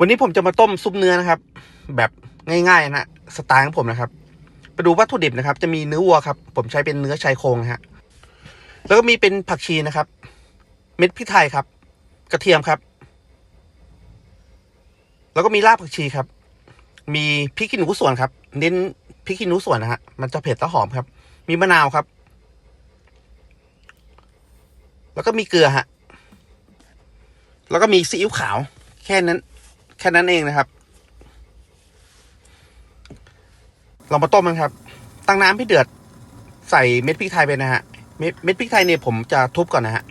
วันนี้ผมจะมาต้มซุปเนื้อนะครับ แบบง่ายๆนะสไตล์ของผมนะครับ ไปดูวัตถุดิบนะครับ จะมีเนื้อวัวครับ ผมใช้เป็นเนื้อชายโครงฮะแล้วก็มีเป็นผักชีนะครับ เม็ดพริกไทยครับ กระเทียมครับ แล้วก็มีรากผักชีครับ มีพริกขี้หนูส่วนครับ เน้นพริกขี้หนูส่วนนะฮะมันจะเผ็ดและหอมครับ มีมะนาวครับ แล้วก็มีเกลือฮะแล้วก็มีซีอิ๊วขาว แค่นั้น แค่นั้นเองนะครับ เรามาต้มกันครับ ตั้งน้ำให้เดือด ใส่เม็ดพริกไทยไปนะฮะ เม็ดเม็ดพริกไทยเนี่ยผมจะทุบก่อนนะฮะ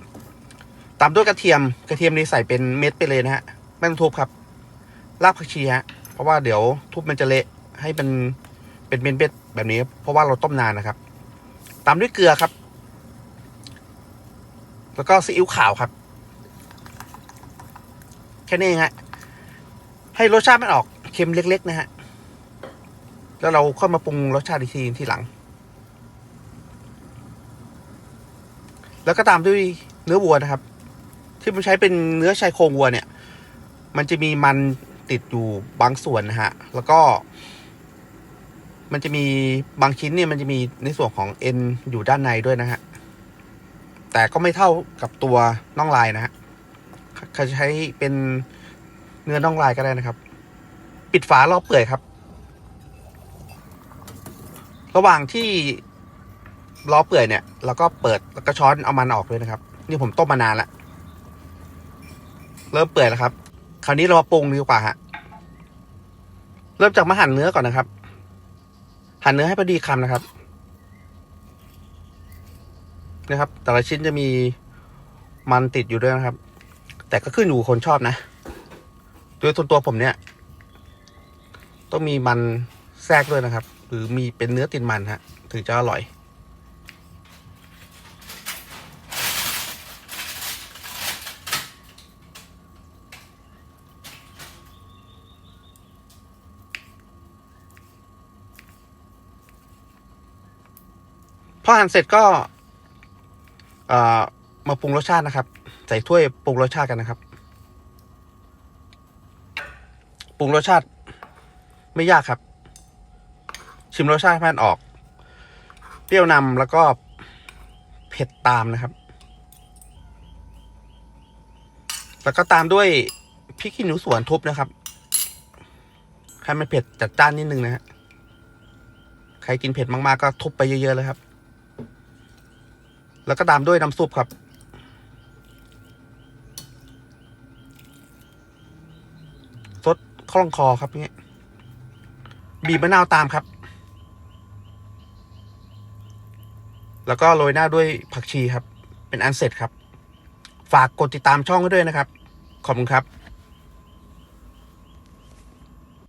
ตามด้วยกระเทียม กระเทียมนี่ใส่เป็นเม็ดไปเลยนะฮะ ไม่ต้องทุบครับ รากผักชีฮะ เพราะว่าเดี๋ยวทุบมันจะเละ ให้มันเป็นเม็ดๆแบบนี้ เพราะว่าเราต้มนานนะครับ ตามด้วยเกลือครับ แล้วก็ซีอิ๊วขาวครับ แค่นี้เองฮะ ให้รสชาติมันออกเค็มเล็ก ๆ นะฮะ แล้วเราค่อยมาปรุงรสชาติอีกทีทีหลัง แล้วก็ตามด้วยเนื้อวัวนะครับ ที่ผมใช้เป็นเนื้อชายโครงวัวเนี่ย มันจะมีมันติดอยู่บางส่วนนะฮะ แล้วก็ มันจะมีบางชิ้นเนี่ยมันจะมีในส่วนของเอ็นอยู่ด้านในด้วยนะฮะ แต่ก็ไม่เท่ากับตัวน่องลายนะฮะใครจะใช้เป็น เนื้อน่องลายก็ได้นะครับ ปิดฝารอบเปื่อยครับ ระหว่างที่ล้อเปื่อยเนี่ยเราก็เปิดแล้วก็ช้อนเอามันออกด้วยนะครับ นี่ผมต้มมานานละเริ่มเปื่อยแล้วครับ คราวนี้เรามาปรุงดีกว่าฮะเริ่มจากมาหั่นเนื้อก่อนนะครับ หั่นเนื้อให้พอดีคำนะครับ นะครับ แต่ละชิ้นจะมีมันติดอยู่ด้วยนะครับ แต่ก็ขึ้นอยู่คนชอบนะ โดยส่วนตัวผมเนี่ย ต้องมีมันแทรกด้วยนะครับ หรือมีเป็นเนื้อติดมันฮะถึงจะอร่อย พอหั่นเสร็จก็เอ่อมาปรุงรสชาตินะครับ ใส่ถ้วยปรุงรสชาติกันนะครับ ปรุงรสชาติ ไม่ยากครับ ชิมรสชาติให้มันออก เปรี้ยวนำแล้วก็เผ็ดตามนะครับ แล้วก็ตามด้วยพริกขี้หนูสวนทุบนะครับให้มันเผ็ดจัดจ้านนิดนึงนะฮะใครกินเผ็ดมากๆก็ทุบไปเยอะๆเลยครับ แล้วก็ตามด้วยน้ำซุปครับ ซด คล่องคอครับเนี้ยบีบมะนาวตามครับ แล้วก็โรยหน้าด้วยผักชีครับ เป็นอันเสร็จครับ ฝากกดติดตามช่องให้ด้วยนะครับ ขอบคุณครับ